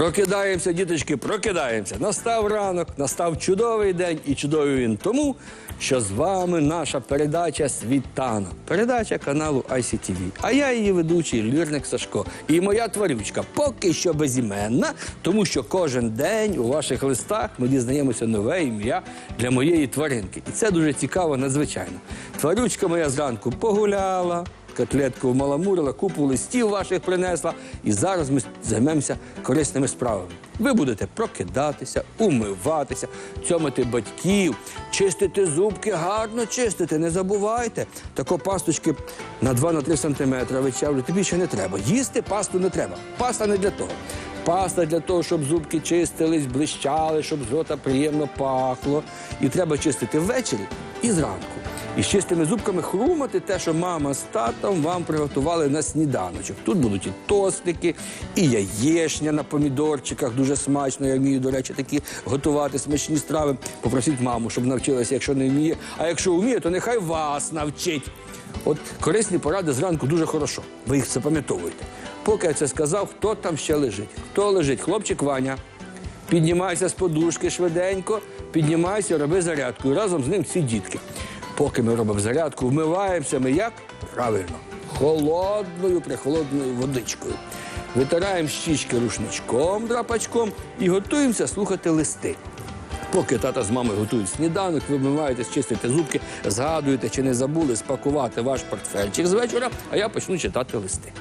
Прокидаємося, діточки, прокидаємося. Настав ранок, настав чудовий день, і чудовий він тому, що з вами наша передача Світанок. Передача каналу ICTV. А я її ведучий Лірник Сашко. І моя тварючка поки що безіменна, тому що кожен день у ваших листах ми дізнаємося нове ім'я для моєї тваринки. І це дуже цікаво, надзвичайно. Тварючка моя зранку погуляла. Котлетку маламурила, купу листів ваших принесла. І зараз ми займемося корисними справами. Ви будете прокидатися, умиватися, цьомити батьків, чистити зубки, гарно чистити. Не забувайте. Тако пасточки на 2-3 сантиметри вичавлювати більше не треба. Їсти пасту не треба. Паста не для того. Паста для того, щоб зубки чистились, блищали, щоб з рота приємно пахло. І треба чистити ввечері і зранку. І з чистими зубками хрумати те, що мама з татом вам приготували на сніданочок. Тут будуть і тостики, і яєшня на помідорчиках. Дуже смачно. Я вмію, до речі, такі готувати смачні страви. Попросіть маму, щоб навчилася, якщо не вміє. А якщо вміє, то нехай вас навчить. От корисні поради зранку дуже хорошо. Ви їх запам'ятовуєте. Поки я це сказав, хто там ще лежить? Хто лежить? Хлопчик Ваня. Піднімайся з подушки швиденько, піднімайся, роби зарядку. І разом з ним всі дітки. Поки ми робимо зарядку, вмиваємося ми як? Правильно, холодною, прихолодною водичкою. Витираємо щічки рушничком, драпачком і готуємося слухати листи. Поки тата з мамою готують сніданок, ви вмиваєтесь, чистите зубки, згадуєте чи не забули спакувати ваш портфельчик з вечора, а я почну читати листи.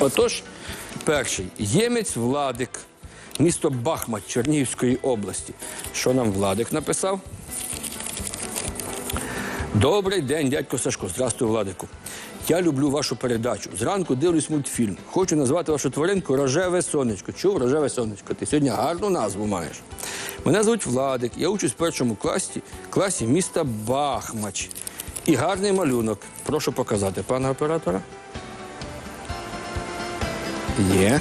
Отож, перший ємець Владик, місто Бахмач Чернігівської області. Що нам Владик написав? Добрий день, дядько Сашко. Здравствуй, Владику. Я люблю вашу передачу. Зранку дивлюсь мультфільм. Хочу назвати вашу тваринку Рожеве сонечко. Чув Рожеве сонечко. Ти сьогодні гарну назву маєш. Мене звуть Владик. Я учусь в першому класі, класі міста Бахмач. І гарний малюнок. Прошу показати, пана оператора. Є.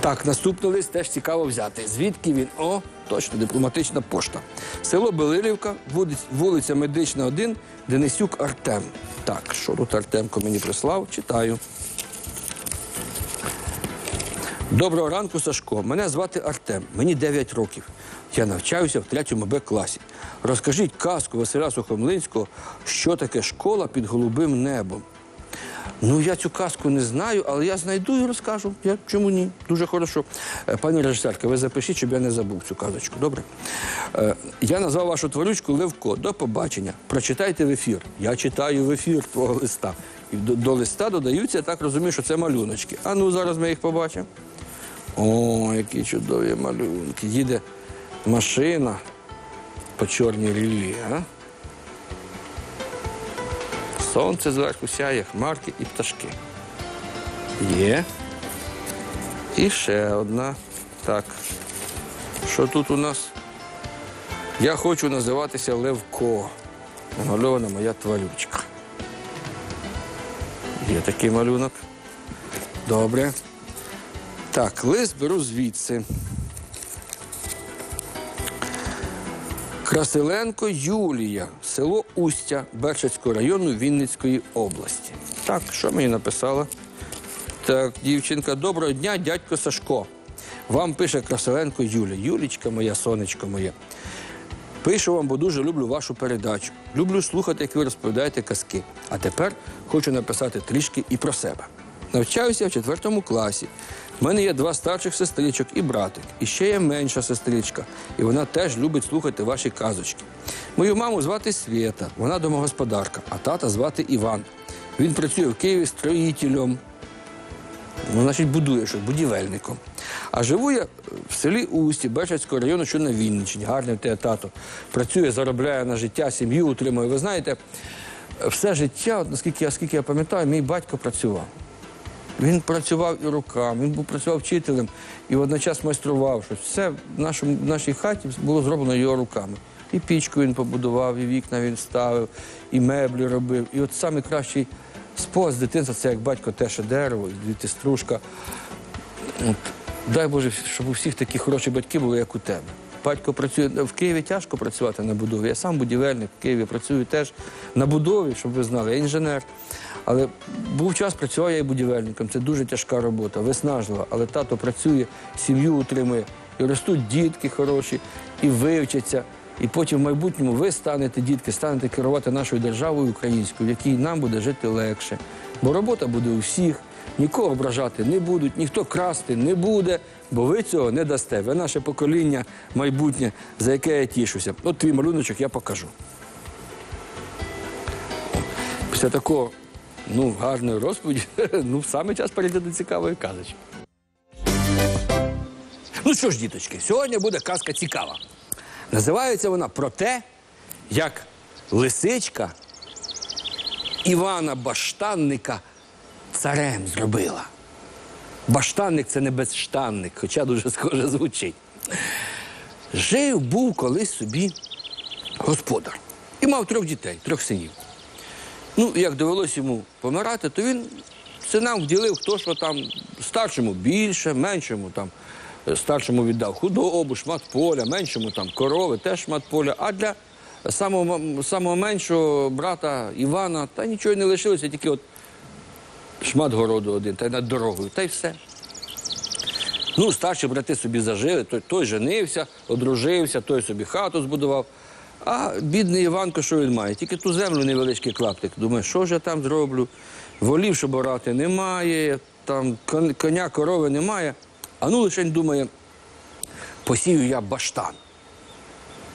Так, наступний лист теж цікаво взяти. Звідки він? О, точно, дипломатична пошта. Село Белилівка, вулиця Медична, 1, Денисюк Артем. Так, що тут Артемко мені прислав? Читаю. Доброго ранку, Сашко. Мене звати Артем. Мені 9 років. Я навчаюся в третьому Б класі. Розкажіть казку Василя Сухомлинського, що таке школа під голубим небом. Ну, я цю казку не знаю, але я знайду і розкажу. Я, чому ні? Дуже хорошо. Е, Пані режисерка, ви запишіть, щоб я не забув цю казочку. Добре? Е, я назвав вашу тварючку Левко. До побачення. Прочитайте в ефір. Я читаю в ефір твого листа. І до, до листа додаються, я так розумію, що це малюночки. А ну зараз ми їх побачимо. О, які чудові малюнки. Їде машина по чорній ріллі, а? Сонце зверху сяє, хмарки і пташки. Є. І ще одна. Так. Що тут у нас? Я хочу називатися Левко. Намальована моя тварючка. Є такий малюнок. Добре. Так, лист беру звідси. Красиленко Юлія, село Устя Бершацького району Вінницької області. Так, що мені написала? Так, дівчинка, доброго дня, дядько Сашко. Вам пише Красиленко Юля. Юлічка моя, сонечко моє. Пишу вам, бо дуже люблю вашу передачу. Люблю слухати, як ви розповідаєте казки. А тепер хочу написати трішки і про себе. Навчаюся в четвертому класі. У мене є два старших сестричок і братик. І ще є менша сестричка, і вона теж любить слухати ваші казочки. Мою маму звати Свєта, вона домогосподарка, а тата звати Іван. Він працює в Києві строїтелем, Ну, значить, будує щось, будівельником. А живу я в селі Усті, Бешацького району, що на Вінниччині. Гарний в тебе тато. Працює, заробляє на життя, сім'ю утримує. Ви знаєте, все життя, наскільки я, скільки я пам'ятаю, мій батько працював. Він працював і руками, він був працював вчителем і водночас майстрував щось. Все в, нашій хаті було зроблено його руками. І пічку він побудував, і вікна він ставив, і меблі робив. І от найкращий з дитинства це як батько теше дерево, і ти стружка. От, дай Боже, щоб у всіх такі хороші батьки були, як у тебе. Батько працює в Києві тяжко працювати на будові. Я сам будівельник в Києві працюю теж на будові, щоб ви знали, я інженер. Але був час, працював я і будівельником. Це дуже тяжка робота, виснажлива. Але тато працює, сім'ю утримує, і ростуть дітки хороші, і вивчаться. І потім в майбутньому ви станете, дітки, станете керувати нашою державою українською, в якій нам буде жити легше. Бо робота буде у всіх, нікого ображати не будуть, ніхто красти не буде, бо ви цього не дасте. Ви наше покоління майбутнє, за яке я тішуся. От твій малюночок я покажу. Після такого ну, гарної розповіді, ну, саме час перейти до цікавої казочки. Ну що ж, діточки, сьогодні буде казка цікава. Називається вона про те, як лисичка Івана Баштанника царем зробила. Баштанник це не безштанник, хоча дуже схоже звучить. Жив був колись собі господар і мав трьох дітей, трьох синів. Ну, як довелося йому помирати, то він синам вділив, хто що там старшому більше, меншому там е, старшому віддав худобу, шмат поля, меншому там корови, теж шмат поля. А для самого, самого меншого брата Івана та нічого не лишилося, тільки от шмат городу один, та й над дорогою, та й все. Ну, старші брати собі зажили, той, той женився, одружився, той собі хату збудував. А бідний Іванко, що він має? Тільки ту землю невеличкий клаптик. Думає, що ж я там зроблю? Волів, щоб орати немає, там коня, корови немає. А ну лише думає, посію я баштан.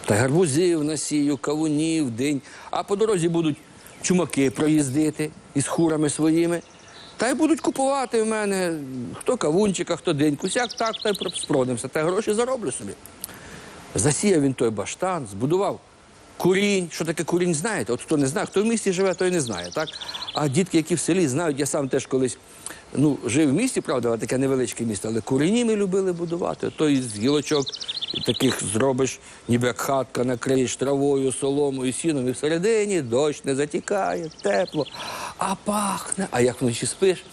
Та гарбузів насію, кавунів, день. А по дорозі будуть чумаки проїздити із хурами своїми. Та й будуть купувати в мене хто кавунчика, хто деньку. Сяк так, та й спродимося, та гроші зароблю собі. Засіяв він той баштан, збудував курінь. Що таке курінь, знаєте? От хто не знає, хто в місті живе, той не знає. Так? А дітки, які в селі знають, я сам теж колись ну, жив в місті, правда, таке невеличке місто, але курені ми любили будувати. То із гілочок таких зробиш, ніби як хатка, накриєш травою, соломою, сіном, і всередині дощ не затікає, тепло, а пахне. А як вночі спиш?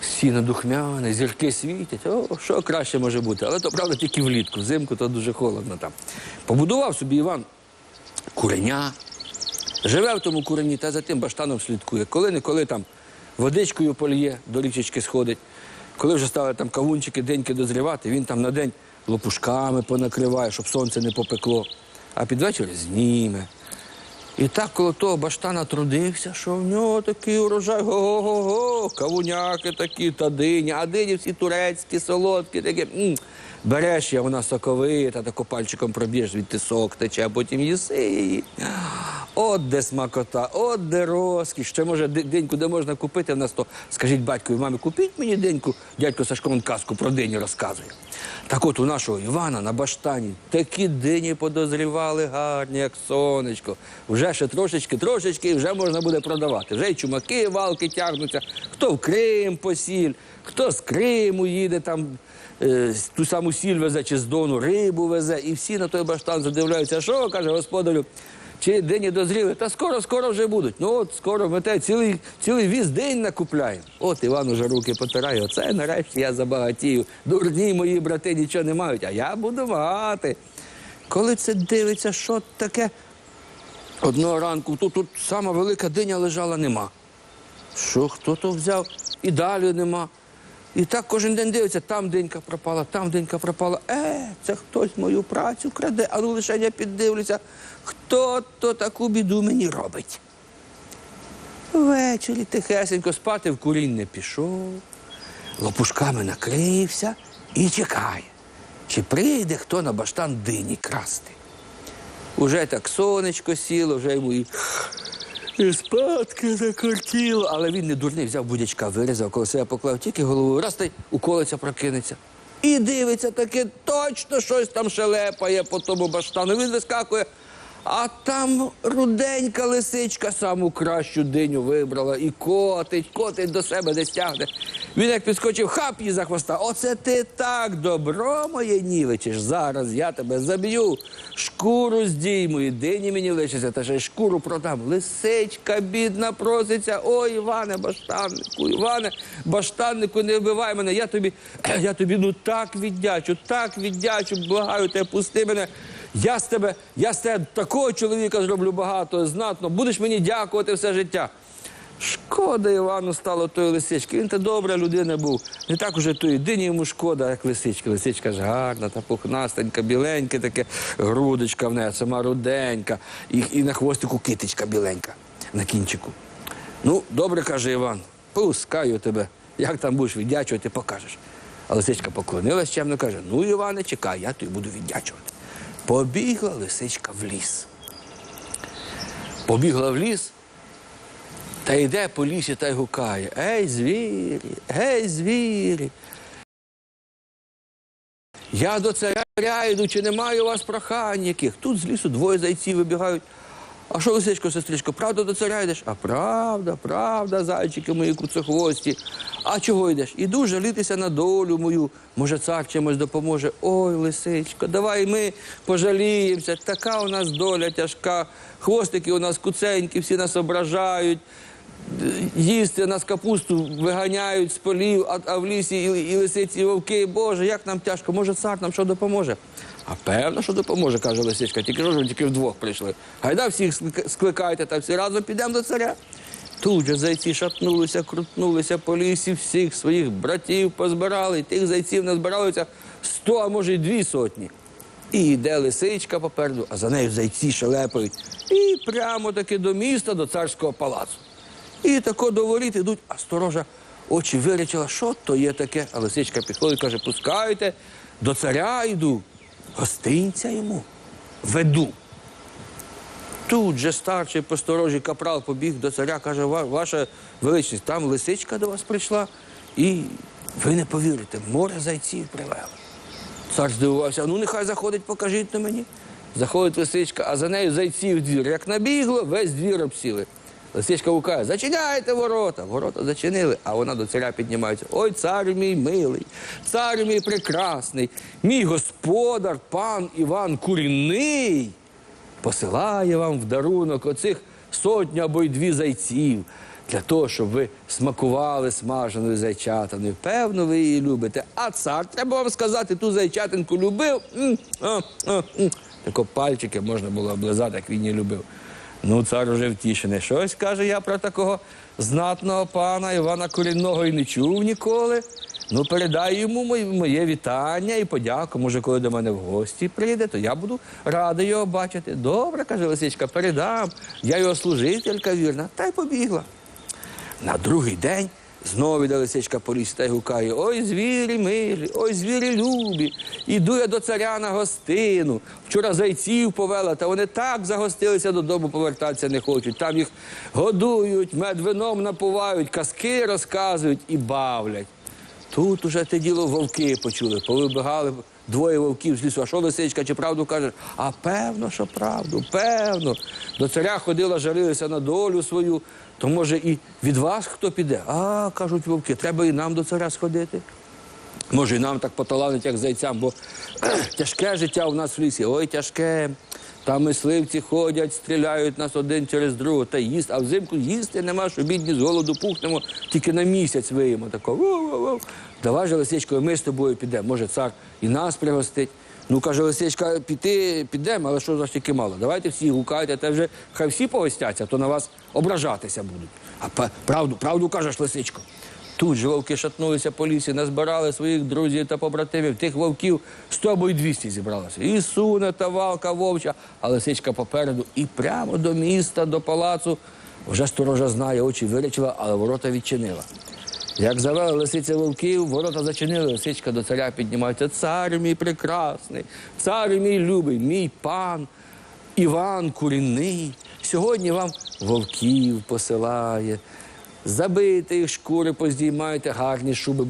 Сіно духмяне, зірки світять. О, що краще може бути. Але то правда тільки влітку, взимку то дуже холодно там. Побудував собі Іван куреня, живе в тому курені та за тим баштаном слідкує. Коли-неколи там водичкою польє, до річечки сходить. Коли вже стали там кавунчики, деньки дозрівати, він там на день лопушками понакриває, щоб сонце не попекло, а під вечір зніме. І так коло того баштана трудився, що в нього такий урожай, го-го-го, кавуняки такі, та дині, а дині всі турецькі, солодкі, такі. м. Береш я, вона соковита, тако пальчиком проб'єш, звідти сок тече, а потім їси її. От де смакота, от де розкіш. Ще може деньку, де можна купити в нас то. Скажіть батькові, мамі, купіть мені деньку, дядько Сашко вон казку про дині розказує. Так от у нашого Івана на баштані такі дині подозрівали гарні, як сонечко. Вже ще трошечки, трошечки, і вже можна буде продавати. Вже й чумаки, валки тягнуться, хто в Крим посіль, хто з Криму їде там. Е, Ту саму сіль везе чи з дону рибу везе, і всі на той баштан задивляються, що каже господарю, чи дині дозріли? Та скоро, скоро вже будуть. Ну от скоро ми те цілий, цілий віз день накупляємо. От Іван уже руки потирає. Оце нарешті я забагатію. Дурні мої брати нічого не мають, а я буду мати. Коли це дивиться, що таке? Одного ранку тут, тут сама велика диня лежала, нема. Що хто то взяв? І далі нема. І так кожен день дивиться, там денька пропала, там денька пропала. Е, це хтось мою працю краде, а ну лише я піддивлюся, хто то таку біду мені робить. Ввечері тихесенько спати в курінь не пішов, лопушками накрився і чекає, чи прийде хто на баштан дині красти. Уже так сонечко сіло, вже йому і і спадки закортіло. Але він не дурний, взяв будячка, вирізав, коли себе поклав, тільки голову раз та й уколиться, прокинеться. І дивиться таке, точно щось там шелепає по тому баштану. Він вискакує, А там руденька лисичка саму кращу диню вибрала і котить, котить до себе десь тягне. Він як підскочив, хап її за хвоста. Оце ти так добро моє нівичиш. Зараз я тебе заб'ю, шкуру здійму, і дині мені лишиться, та ще й шкуру продам. Лисичка, бідна, проситься. Ой, Іване, баштаннику, Іване, баштаннику, не вбивай мене. Я тобі, я тобі ну так віддячу, так віддячу, благаю тебе, пусти мене. Я з тебе, я з тебе такого чоловіка зроблю багато, знатно. Будеш мені дякувати все життя. Шкода Івану стало тої лисички. Він та добра людина був. Не так уже тої дині йому шкода, як лисички. Лисичка ж гарна, та пухнастенька, біленька, таке грудочка в неї, сама руденька. І, і на хвостику китичка біленька на кінчику. Ну, добре, каже Іван, пускаю тебе. Як там будеш віддячувати, покажеш. А лисичка поклонилась чемно каже: Ну, Іване, чекай, я тобі буду віддячувати. Побігла лисичка в ліс. Побігла в ліс, та йде по лісі та й гукає. Ей, звірі, гей, звірі. Я до царя йду, чи не маю у вас прохань яких? Тут з лісу двоє зайців вибігають. А що, лисичко, сестричко, правда до царя йдеш? А правда, правда, зайчики мої куцехвості. А чого йдеш? Іду жалітися на долю мою. Може, цар чимось допоможе. Ой, лисичко, давай ми пожаліємося. Така у нас доля тяжка. Хвостики у нас куценькі, всі нас ображають. Їсти нас капусту виганяють з полів, а, а в лісі і, і лисиці, і вовки. Боже, як нам тяжко, може цар нам що допоможе? А певно, що допоможе, каже лисичка. Тільки що ж тільки вдвох прийшли. Гайда всіх скликайте та всі разом підемо до царя. Тут же зайці шатнулися, крутнулися по лісі, всіх своїх братів позбирали. Тих зайців назбиралося сто, а може й дві сотні. І йде лисичка попереду, а за нею зайці шелепають. І прямо таки до міста, до царського палацу. І тако до ідуть, а сторожа очі вирячила, що то є таке. А лисичка підходить каже, пускайте, до царя йду. Гостинця йому веду. Тут же старший посторожий капрал побіг до царя, каже, ваша величність, там лисичка до вас прийшла, і ви не повірите, море зайців привели. Цар здивувався, ну нехай заходить, покажіть на мені. Заходить лисичка, а за нею зайці в двір. Як набігло, весь двір обсіли. Лисичка гукає, зачиняйте ворота. Ворота зачинили, а вона до царя піднімається. Ой, цар мій милий, цар мій прекрасний, мій господар, пан Іван Курінний посилає вам в дарунок оцих сотню або й дві зайців для того, щоб ви смакували смаженою зайчатиною. Певно, ви її любите. А цар, треба вам сказати, ту зайчатинку любив. Тако пальчики можна було облизати, як він її любив. Ну, цар уже втішений. Щось каже я про такого знатного пана Івана Корінного і не чув ніколи. Ну, передай йому моє вітання і подяку. Може, коли до мене в гості прийде, то я буду радий його бачити. Добре, каже лисичка, передам. Я його служителька вірна, та й побігла. На другий день знову йде лисичка по лісі та й гукає: Ой, звірі милі, ой, звірі любі. Іду я до царя на гостину. Вчора зайців повела, та вони так загостилися додому, повертатися не хочуть. Там їх годують, мед вином напувають, казки розказують і бавлять. Тут уже те діло вовки почули, повибігали двоє вовків з лісу. А що лисичка, чи правду кажеш? А певно, що правду, певно. До царя ходила, жарилася на долю свою, то може і від вас хто піде? А, кажуть вовки, треба і нам до царя сходити. Може, і нам так поталанить, як зайцям, бо тяжке життя у нас в лісі. Ой, тяжке. Там мисливці ходять, стріляють нас один через другого та їсть, а взимку їсти нема, що бідні з голоду пухнемо, тільки на місяць виємо. Тако. «Ву-ву-ву». Давай же, лисичко, ми з тобою підемо. Може, цар і нас пригостить. Ну, каже, лисичка, піти підемо, але що ж тільки мало. Давайте всі гукайте, та вже хай всі погостяться, то на вас ображатися будуть. А правду, правду кажеш, лисичко. Тут же вовки шатнулися по лісі, назбирали своїх друзів та побратимів. Тих вовків 100 або й 200 зібралося. І суне та валка вовча, а лисичка попереду. І прямо до міста, до палацу. Вже сторожа знає, очі вирячила, але ворота відчинила. Як завели лисиця вовків, ворота зачинили, лисичка до царя піднімається. Цар мій прекрасний, цар мій любий, мій пан. Іван Курінний сьогодні вам вовків посилає. забийте їх, шкури поздіймайте, гарні шуби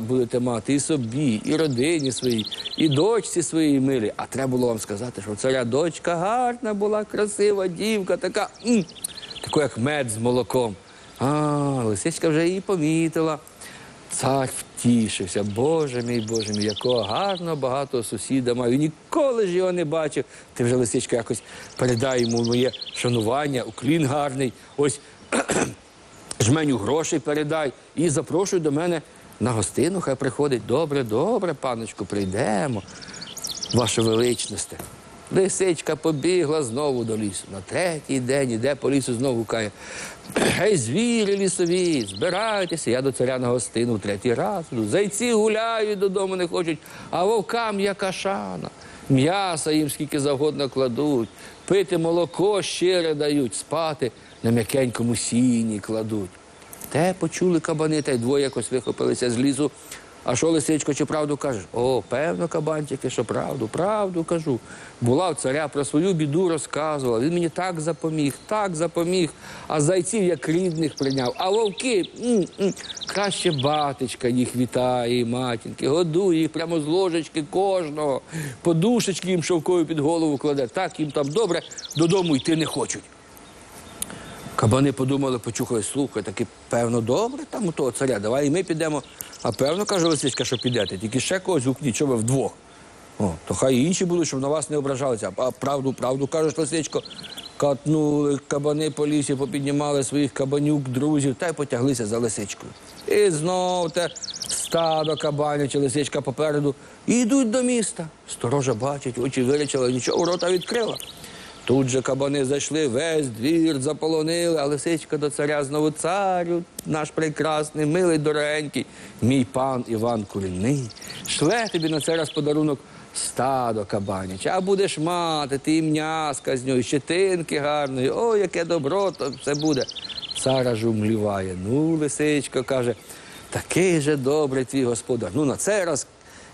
будете мати і собі, і родині своїй, і дочці своїй милій. А треба було вам сказати, що царя дочка гарна була, красива дівка, така, м, така як мед з молоком. А, лисичка вже її помітила. Цар втішився, Боже мій, Боже мій, якого гарного, багатого сусіда маю. Ніколи ж його не бачив. Ти вже лисичка якось передай йому моє шанування, уклін гарний. Ось жменю грошей передай і запрошуй до мене на гостину, хай приходить. Добре, добре, паночку, прийдемо. Ваше величносте. Лисичка побігла знову до лісу. На третій день іде по лісу знову каже. Гей, звірі лісові, збирайтеся, я до царя на гостину в третій раз. Зайці гуляють, додому не хочуть, а вовкам яка шана. М'яса їм скільки завгодно кладуть, пити молоко щире дають, спати на м'якенькому сіні кладуть. Те почули кабани, та й двоє якось вихопилися з лісу. А що, лисичко, чи правду кажеш? О, певно, кабанчики, що правду, правду кажу. Була в царя про свою біду розказувала. Він мені так запоміг, так запоміг. А зайців як рідних прийняв. А вовки краще батечка їх вітає, матінки, годує їх прямо з ложечки кожного. Подушечки їм шовкою під голову кладе. Так їм там добре, додому йти не хочуть. Кабани подумали, почухали, слухай, таки певно добре там у того царя, давай і ми підемо. А певно, каже лисичка, що підете, тільки ще когось гукніть, що ви вдвох. О, то хай інші будуть, щоб на вас не ображалися. А правду, правду кажеш, лисичко. Катнули кабани по лісі, попіднімали своїх кабанюк, друзів та й потяглися за лисичкою. І знов те стадо кабанів чи лисичка попереду. І йдуть до міста. Сторожа бачить, очі вирічили, нічого рота відкрила. Тут же кабани зайшли, весь двір заполонили, а лисичка до царя знову царю, наш прекрасний, милий, дорогенький, мій пан Іван Курінний, шле тобі на цей раз подарунок стадо кабаняче, а будеш мати, ти і м'яска з нього, щетинки гарної, о, яке добро то все буде. Цара ж умліває. Ну, лисичко, каже, такий же добрий твій господар. Ну, на цей раз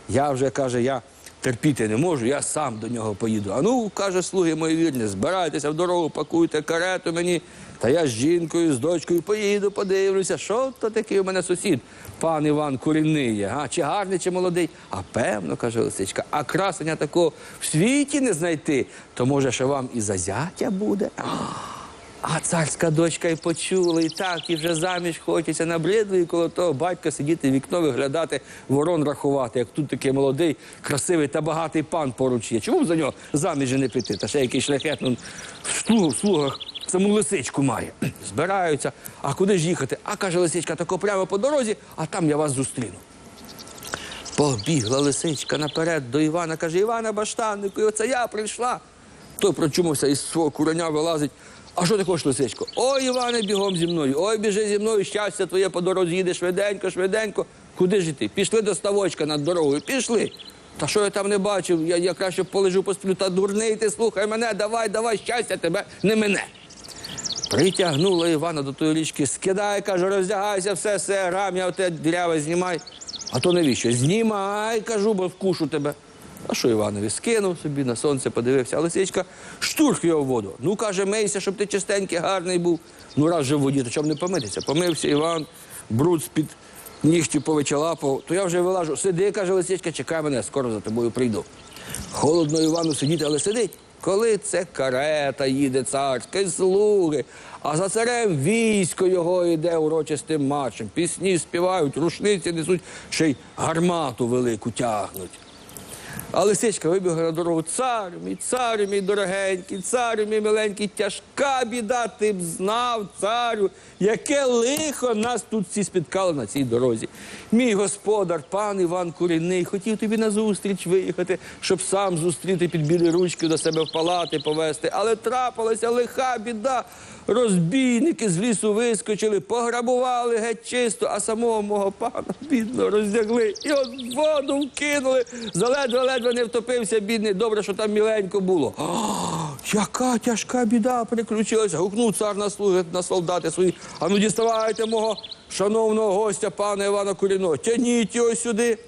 я вже каже, я терпіти не можу, я сам до нього поїду. А ну, каже, слуги мої вірні, збирайтеся в дорогу, пакуйте карету мені. Та я з жінкою, з дочкою поїду, подивлюся, що то такий у мене сусід, пан Іван Курінний а? чи гарний, чи молодий. А певно, каже лисичка, а красення такого в світі не знайти, то може, що вам і за зятя буде. А царська дочка й почула, і так, і вже заміж хочеться набридло, і коло того батька сидіти вікно, виглядати, ворон рахувати, як тут такий молодий, красивий та багатий пан поруч є. Чому б за нього заміж і не піти? Та ще який шляхетний в в слугах саму лисичку має. Збираються. А куди ж їхати? А каже лисичка, тако прямо по дорозі, а там я вас зустріну. Побігла лисичка наперед до Івана, каже, Івана Баштаннику, і оце я прийшла. Той прочумався із свого куреня вилазить. А що ти хочеш, лисичко? Ой, Іване, бігом зі мною. Ой, біжи зі мною, щастя твоє по дорозі їде швиденько, швиденько. Куди ж іти? Пішли до ставочка над дорогою. Пішли. Та що я там не бачив? Я, я краще полежу посплю. Та дурний ти слухай мене, давай, давай, щастя тебе не мене. Притягнула Івана до тої річки, скидай, каже, роздягайся, все, все, рам'я оте діряве знімай. А то навіщо? Знімай, кажу, бо вкушу тебе. А що Іванові? Скинув собі, на сонце подивився, а лисичка штурх його в воду. Ну, каже, мийся, щоб ти чистенький, гарний був. Ну, раз же в воді, то чому не помитися? Помився Іван, бруд з-під нігтів повичалапав, то я вже вилажу. Сиди, каже лисичка, чекай мене, скоро за тобою прийду. Холодно Івану сидіти, але сидить. Коли це карета їде царська, слуги, а за царем військо його йде урочистим маршем. Пісні співають, рушниці несуть, ще й гармату велику тягнуть. А лисичка вибігла на дорогу. Цар мій, царю мій дорогенький, царю мій миленький, тяжка біда, ти б знав, царю, яке лихо нас тут всі спіткало на цій дорозі. Мій господар, пан Іван Курінний, хотів тобі на зустріч виїхати, щоб сам зустріти під білі ручки до себе в палати повезти. Але трапилася лиха біда. Розбійники з лісу вискочили, пограбували геть чисто, а самого мого пана бідно роздягли і от воду вкинули. Заледве-ледве не втопився, бідний. Добре, що там міленько було. Яка тяжка біда приключилася. Гукнув цар на слуги на солдати свої. А ну діставайте мого шановного гостя, пана Івана Куріного. Тяніть його сюди.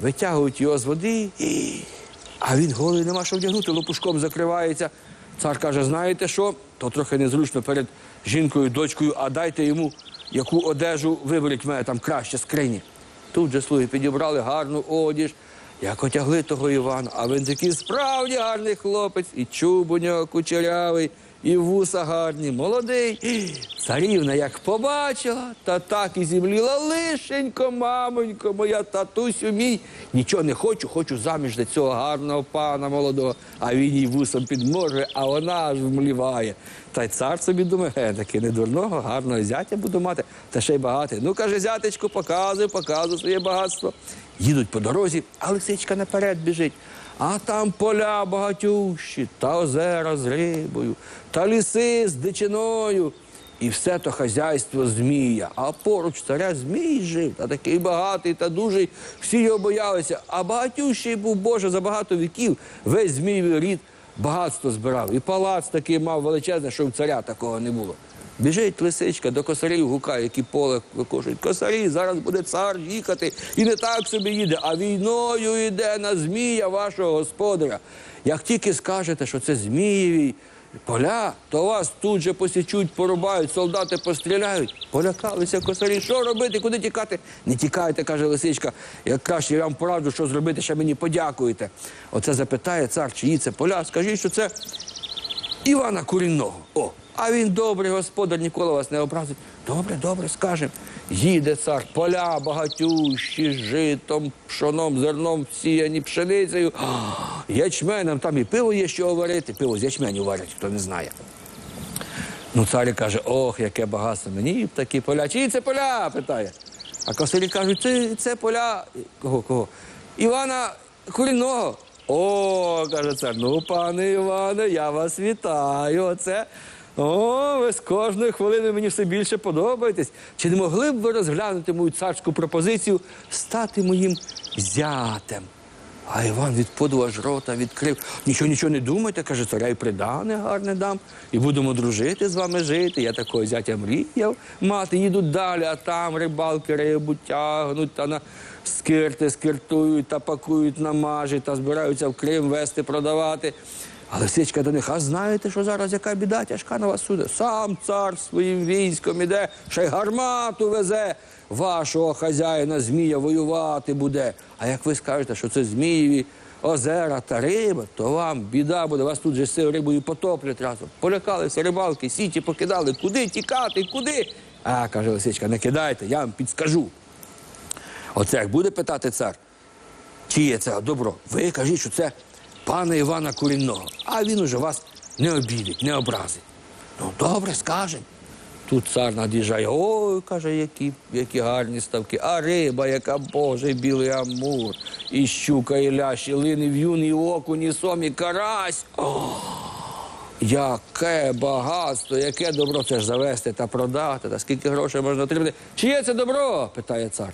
Витягують його з води. І... А він голий нема що вдягнути, лопушком закривається. Цар каже, знаєте що? То трохи незручно перед жінкою, дочкою, а дайте йому яку одежу виберіть мене там краще скрині. Тут же слуги підібрали гарну одіж, як отягли того Івана, а він такий справді гарний хлопець, і чуб у нього кучерявий, і вуса гарні, молодий. Царівна як побачила, та так і зімліла лишенько, мамонько, моя татусю мій. Нічого не хочу, хочу заміж за цього гарного пана молодого. А він їй вусом підморгує, а вона аж вмліває. Та й цар собі думає, е, таки не дурного, гарного зятя буду мати, та ще й багатий. Ну, каже, зятечку, показуй, показуй своє багатство. Їдуть по дорозі, а лисичка наперед біжить. А там поля багатющі, та озера з рибою, та ліси з дичиною. І все то хазяйство змія. А поруч царя змій жив, та такий багатий та дужий, всі його боялися. А багатющий був Боже за багато віків, весь змієвий рід багатство збирав. І палац такий мав величезний, що в царя такого не було. Біжить лисичка до косарів, гукає, які поле викошують. Косарі, зараз буде цар їхати. І не так собі їде, а війною йде на змія вашого господаря. Як тільки скажете, що це змієві поля, то вас тут же посічуть, порубають, солдати постріляють. Полякалися косарі. Що робити, куди тікати? Не тікайте, каже лисичка. Як краще я вам пораджу, що зробити, ще мені подякуєте. Оце запитає цар, чиї це поля. Скажіть, що це Івана Курінного. О, а він добрий господар, ніколи вас не образить. Добре, добре, скажем. Їде цар, поля багатющі, житом, пшоном, зерном, всіяні пшеницею, ячменем, там і пиво є що варити. Пиво з ячменю варять, хто не знає. Ну, цар каже, ох, яке багатство мені такі поля. Чиї це поля? питає. А косарі кажуть, це, це поля. Кого, кого? Івана Курінного. О, каже цар, ну, пане Іване, я вас вітаю. Оце. О, ви з кожної хвилини мені все більше подобаєтесь. Чи не могли б ви розглянути мою царську пропозицію стати моїм зятем? А Іван від подиву аж рота відкрив. Нічого, нічого не думайте, каже, царя і придане гарне дам. І будемо дружити з вами жити. Я такого зятя мріяв мати. Їдуть далі, а там рибалки рибу тягнуть та на скирти скиртують та пакують на мажі та збираються в Крим вести, продавати. А лисичка до них, а знаєте, що зараз яка біда тяжка на вас суде? Сам цар своїм військом іде, ще й гармату везе. Вашого хазяїна Змія воювати буде. А як ви скажете, що це Змієві озера та риба, то вам біда буде, вас тут же з рибою потоплять разом. Полякалися рибалки, сіті покидали, куди тікати, куди? А, каже лисичка, не кидайте, я вам підскажу. Оце як буде питати цар, чиє це добро, ви кажіть, що це пана Івана Курінного, а він уже вас не обідить, не образить. Ну, добре, скажемо. Тут цар над'їжджає, ой, каже, які, які гарні ставки, а риба, яка боже, білий амур, і щука, і лящ, і лин, і в'юн, і окунь, і сом, і карась. О, яке багатство, яке добро це ж завести та продати, та скільки грошей можна отримати. Чиє це добро? питає цар.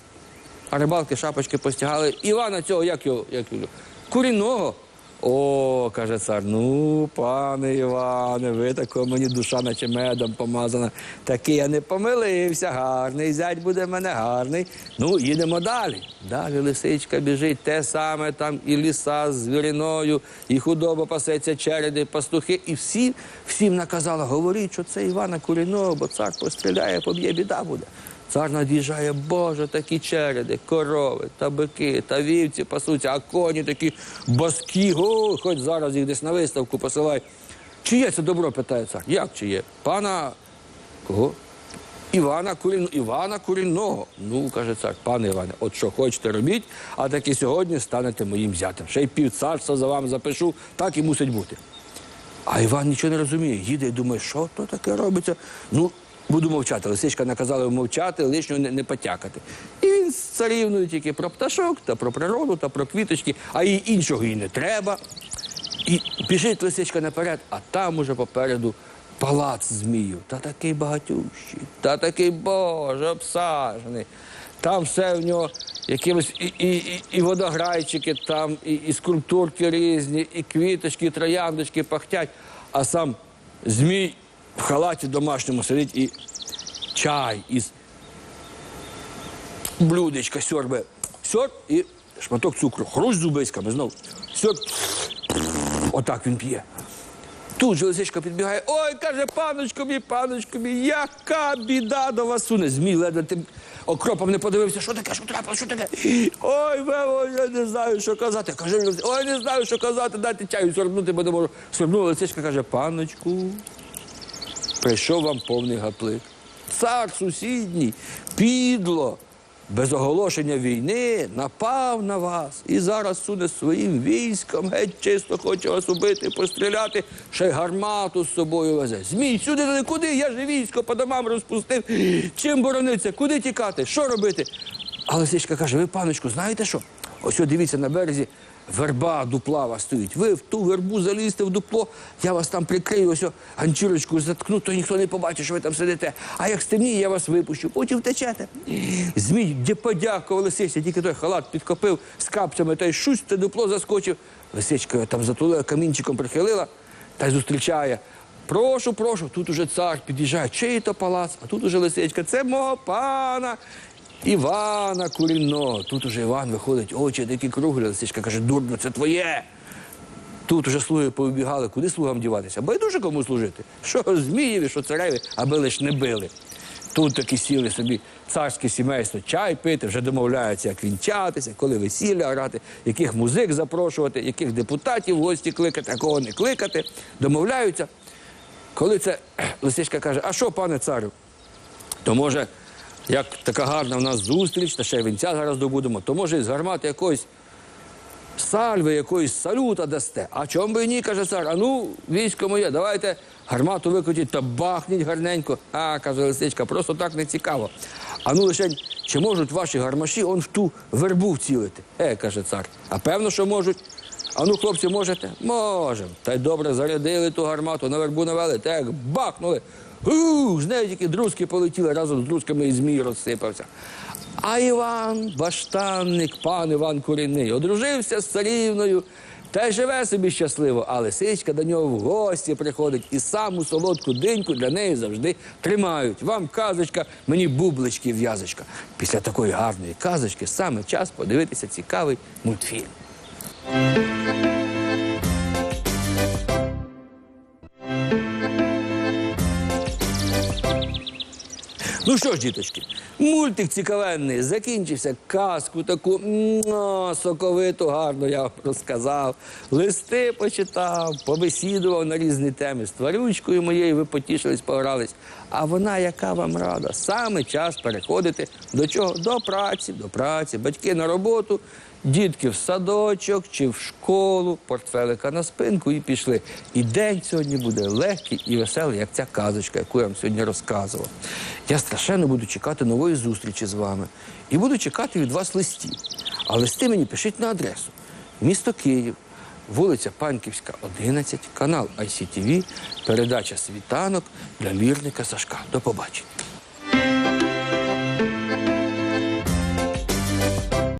А рибалки шапочки постягали. Івана цього, як його, як його? Курінного. О, каже цар, ну, пане Іване, ви такого мені душа, наче медом помазана. Такий я не помилився, гарний зять буде в мене гарний. Ну, їдемо далі. Далі лисичка біжить, те саме там і ліса з звіриною, і худоба пасеться, череди, пастухи. І всі, всім наказала, говоріть, що це Івана Куріного, бо цар постріляє, поб'є, біда буде. Цар над'їжджає, Боже, такі череди, корови, та бики, та вівці пасуться, а коні такі баскі, о, хоч зараз їх десь на виставку посилай. Чиє це добро, питає цар. Як чиє? Пана кого? Івана Курін... Івана Курінного. Ну, каже цар, пане Іване, от що хочете робіть, а таки сьогодні станете моїм зятем. Ще й пів царства за вам запишу, так і мусить бути. А Іван нічого не розуміє. Їде і думає, що то таке робиться. Ну, буду мовчати. Лисичка наказала мовчати, лишнього не, не потякати. І він з царівною тільки про пташок, та про природу, та про квіточки, а їй іншого і не треба. І біжить лисичка наперед, а там уже попереду палац змію. Та такий багатющий, та такий боже, обсажений. Там все в нього якимось і, і, і, і водограйчики, там, і, і скульптурки різні, і квіточки, і трояндочки пахтять, а сам змій в халаті домашньому сидить і чай із блюдечка сьорбе. Сьорб і шматок цукру. Хрусь зубиськами знов. Сьорб. Отак він п'є. Тут же лисичка підбігає. Ой, каже, паночко мій, паночко мій, яка біда до вас суне. Змій ледве тим окропом не подивився, що таке, що трапило, що таке. Ой, Вево, я не знаю, що казати. Каже, ой, не знаю, що казати, дайте чаю сорбнути, бо не можу. Сорбнула лисичка, каже, паночку, прийшов вам повний гаплик. Цар сусідній, підло, без оголошення війни напав на вас і зараз суне своїм військом, геть чисто хоче вас убити, постріляти, ще й гармату з собою везе. Змій, сюди не куди, я ж військо по домам розпустив. Чим борониться? Куди тікати? Що робити? А лисичка каже: ви, паночку, знаєте що? Ось дивіться на березі. Верба дуплава стоїть. Ви в ту вербу залізьте в дупло, я вас там прикрию, ось ганчірочку заткну, то ніхто не побачить, що ви там сидите. А як стемніє, я вас випущу, потім втечете. Змій де подякував лисичці, тільки той халат підкопив з капцями, та й шусь те дупло заскочив. Лисичка там затулила, камінчиком прихилила та й зустрічає. Прошу, прошу, тут уже цар під'їжджає. Чий то палац, а тут уже лисичка. Це мого пана. Івана Курінного. Тут уже Іван виходить, очі такі круглі. Лисичка каже, дурно, це твоє. Тут уже слуги повибігали, куди слугам діватися? Байдуже кому служити. Що Змієві, що цареві, аби лиш не били. Тут такі сіли собі царське сімейство, чай пити, вже домовляються, як вінчатися, коли весілля грати, яких музик запрошувати, яких депутатів в гості кликати, а кого не кликати. Домовляються. Коли це лисичка каже, а що, пане царю? то може, як така гарна в нас зустріч, та ще вінця зараз добудемо, то може з гармати якоїсь сальви, якоїсь салюта дасте. А чом би ні, каже цар, а ну, військо моє, давайте гармату викрутіть та бахніть гарненько. А, каже лисичка, просто так не цікаво. А ну лише, чи можуть ваші гармаші он в ту вербу вцілити? Е, каже цар, а певно, що можуть. А ну, хлопці, можете? Можемо. Та й добре зарядили ту гармату, на вербу навели, та як бахнули. Ух, з неї тільки друзки полетіли, разом з друзками і змій розсипався. А Іван, баштанник, пан Іван Курінний, одружився з царівною та й живе собі щасливо, а лисичка до нього в гості приходить і саму солодку диньку для неї завжди тримають. Вам казочка, мені бублички в'язочка. Після такої гарної казочки саме час подивитися цікавий мультфільм. Ну що ж, діточки, мультик цікавенний закінчився. Казку таку соковиту, гарно я розказав. Листи почитав, побесідував на різні теми. З тварючкою моєю ви потішились, погрались. А вона, яка вам рада, саме час переходити до чого? До праці, до праці, батьки на роботу, дітки в садочок чи в школу, портфелика на спинку і пішли. І день сьогодні буде легкий і веселий, як ця казочка, яку я вам сьогодні розказував. Я страшенно буду чекати нової зустрічі з вами і буду чекати від вас листів. А листи мені пишіть на адресу. Місто Київ, вулиця Панківська, 11, канал ICTV, передача світанок для мірника Сашка. До побачення.